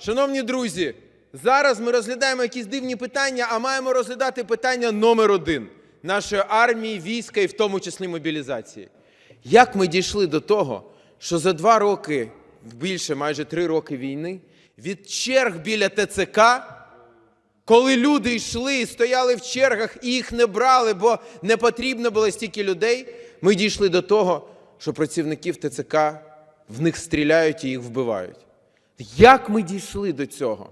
Шановні друзі, зараз ми розглядаємо якісь дивні питання, а маємо розглядати питання номер один нашої армії, війська і в тому числі мобілізації. Як ми дійшли до того, що за два роки, більше майже три роки війни, від черг біля ТЦК, коли люди йшли і стояли в чергах і їх не брали, бо не потрібно було стільки людей, ми дійшли до того, що працівників ТЦК в них стріляють і їх вбивають. Як ми дійшли до цього?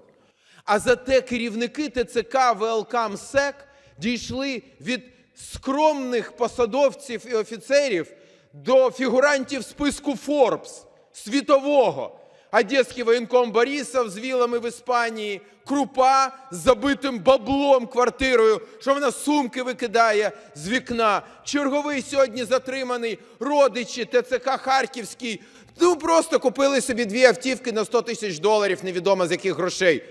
А зате керівники ТЦК ВЛК МСЕК дійшли від скромних посадовців і офіцерів до фігурантів списку Forbes світового. Одеський воєнком Борисов з вілами в Іспанії, Крупа з забитим баблом квартирою, що вона сумки викидає з вікна. Черговий сьогодні затриманий родичі ТЦК Харківський. Ну просто купили собі дві автівки на 100 тисяч доларів, невідомо з яких грошей.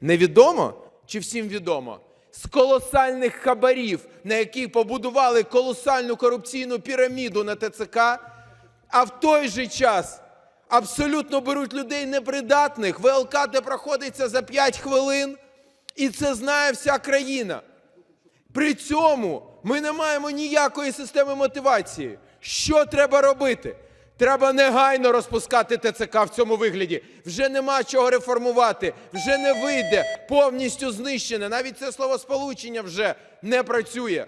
Невідомо чи всім відомо? З колосальних хабарів, на які побудували колосальну корупційну піраміду на ТЦК, а в той же час абсолютно беруть людей непридатних, ВЛК, де проходиться за 5 хвилин, і це знає вся країна. При цьому ми не маємо ніякої системи мотивації. Що треба робити? Треба негайно розпускати ТЦК в цьому вигляді. Вже нема чого реформувати, вже не вийде, повністю знищене. Навіть це словосполучення вже не працює.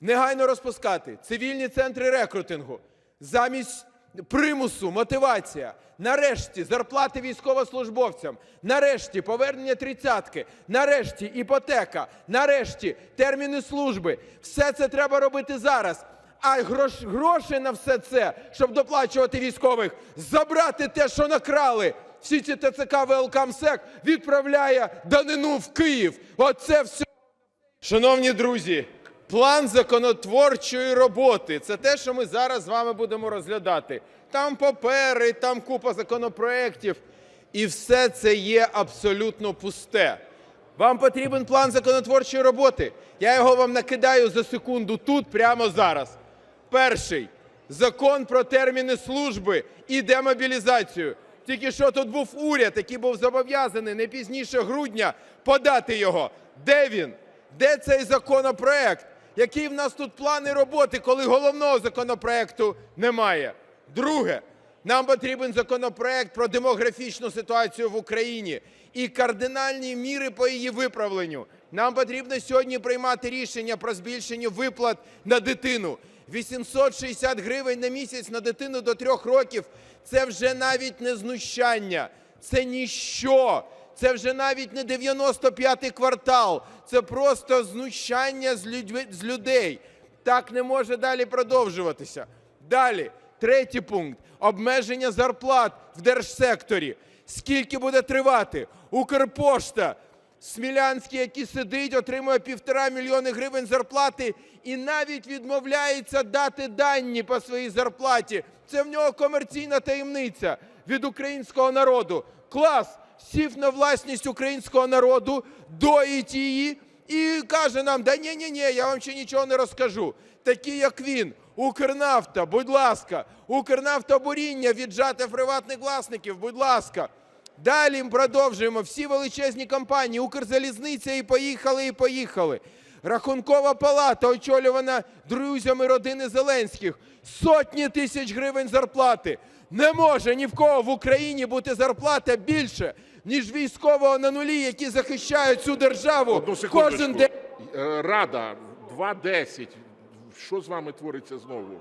Негайно розпускати цивільні центри рекрутингу замість примусу, мотивація. Нарешті зарплати військовослужбовцям, нарешті повернення тридцятки, нарешті іпотека, нарешті терміни служби. Все це треба робити зараз. А грош, гроші на все це, щоб доплачувати військових, забрати те, що накрали. Всі ці ТЦК ВЛК МСЕК відправляє данину в Київ. Оце все. Шановні друзі, план законотворчої роботи це те, що ми зараз з вами будемо розглядати. Там папери, там купа законопроєктів, і все це є абсолютно пусте. Вам потрібен план законотворчої роботи. Я його вам накидаю за секунду тут, прямо зараз. Перший закон про терміни служби і демобілізацію. Тільки що тут був уряд, який був зобов'язаний не пізніше грудня подати його. Де він? Де цей законопроект? Які в нас тут плани роботи, коли головного законопроекту немає? Друге, нам потрібен законопроект про демографічну ситуацію в Україні і кардинальні міри по її виправленню. Нам потрібно сьогодні приймати рішення про збільшення виплат на дитину. 860 гривень на місяць на дитину до трьох років це вже навіть не знущання, це ніщо. Це вже навіть не 95-й квартал, це просто знущання з, людей. Так не може далі продовжуватися. Далі, третій пункт обмеження зарплат в держсекторі. Скільки буде тривати? Укрпошта, Смілянський, який сидить, отримує півтора мільйони гривень зарплати і навіть відмовляється дати дані по своїй зарплаті. Це в нього комерційна таємниця від українського народу. Клас! Сів на власність українського народу, доїть її і каже нам: да ні, ні, ні, я вам ще нічого не розкажу. Такі, як він, Укрнафта, будь ласка, Укрнафтобуріння віджати приватних власників, будь ласка. Далі продовжуємо. Всі величезні компанії, Укрзалізниця і поїхали, і поїхали. Рахункова палата, очолювана друзями родини Зеленських. Сотні тисяч гривень зарплати. Не може ні в кого в Україні бути зарплата більше, ніж військового на нулі, які захищають цю державу кожен день. Е, Рада 2.10. Що з вами твориться знову?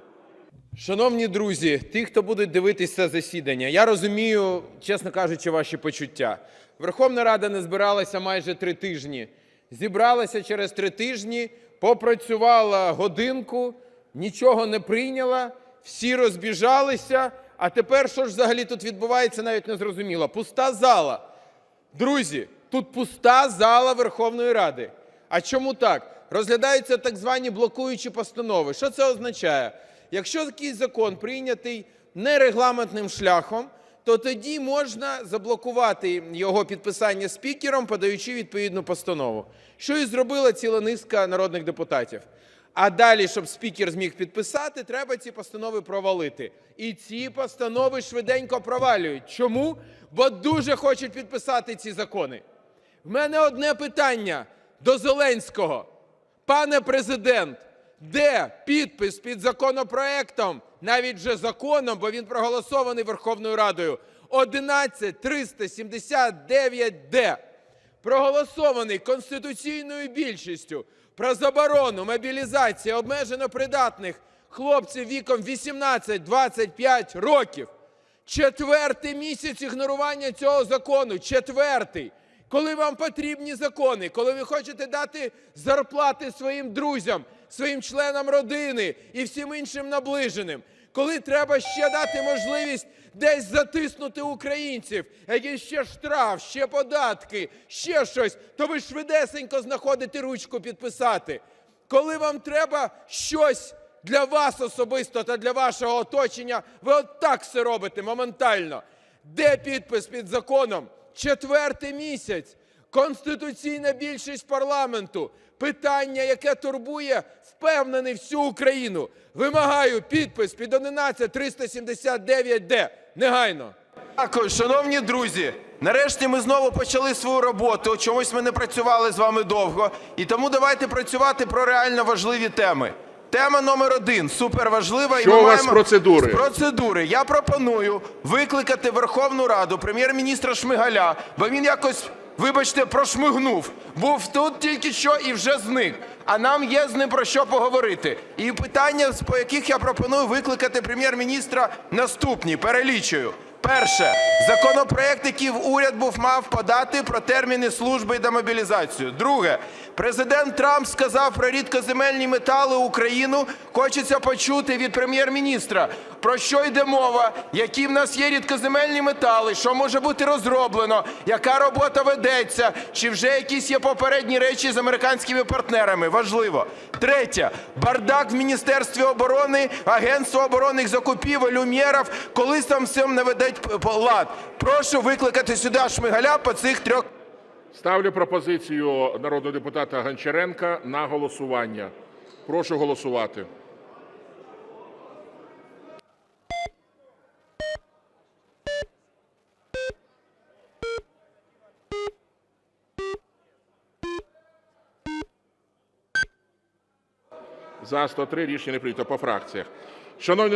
Шановні друзі, ті, хто будуть дивитися засідання, я розумію, чесно кажучи, ваші почуття. Верховна Рада не збиралася майже три тижні. Зібралася через три тижні, попрацювала годинку, нічого не прийняла, всі розбіжалися. А тепер що ж взагалі тут відбувається, навіть не зрозуміло. Пуста зала. Друзі, тут пуста зала Верховної Ради. А чому так? Розглядаються так звані блокуючі постанови. Що це означає? Якщо якийсь закон прийнятий нерегламентним шляхом, то тоді можна заблокувати його підписання спікером, подаючи відповідну постанову, що і зробила ціла низка народних депутатів. А далі, щоб спікер зміг підписати, треба ці постанови провалити. І ці постанови швиденько провалюють. Чому? Бо дуже хочуть підписати ці закони. В мене одне питання до Зеленського. Пане президент, де підпис під законопроектом, навіть вже законом, бо він проголосований Верховною Радою, 11379-д, проголосований конституційною більшістю про заборону мобілізації обмежено придатних хлопців віком 18-25 років. Четвертий місяць ігнорування цього закону. Четвертий. Коли вам потрібні закони, коли ви хочете дати зарплати своїм друзям, своїм членам родини і всім іншим наближеним, коли треба ще дати можливість десь затиснути українців, якийсь ще штраф, ще податки, ще щось, то ви швидесенько знаходите ручку підписати. Коли вам треба щось для вас особисто та для вашого оточення, ви отак все робите моментально. Де підпис під законом? Четвертий місяць. Конституційна більшість парламенту. Питання, яке турбує, впевнений всю Україну. Вимагаю підпис під 11379-д. Негайно. Дякую, шановні друзі. Нарешті ми знову почали свою роботу. Чомусь ми не працювали з вами довго. І тому давайте працювати про реально важливі теми. Тема номер один суперважлива. Що і ми у вас маємо... процедури? З процедури. Я пропоную викликати Верховну Раду прем'єр-міністра Шмигаля, бо він якось, вибачте, прошмигнув. Був тут тільки що і вже зник. А нам є з ним про що поговорити. І питання, по яких я пропоную викликати прем'єр-міністра, наступні. Перелічую. Перше, законопроект, який уряд був мав подати про терміни служби і демобілізацію. Друге, президент Трамп сказав про рідкоземельні метали Україну. Хочеться почути від прем'єр-міністра, про що йде мова, які в нас є рідкоземельні метали, що може бути розроблено, яка робота ведеться, чи вже якісь є попередні речі з американськими партнерами. Важливо. Третє, бардак в Міністерстві оборони, Агентство оборонних закупівель, Умєров, колись там всім наведуть лад. Прошу викликати сюди Шмигаля по цих трьох. Ставлю пропозицію народного депутата Гончаренка на голосування. Прошу голосувати. За 103 рішення не прийнято по фракціях. Шановні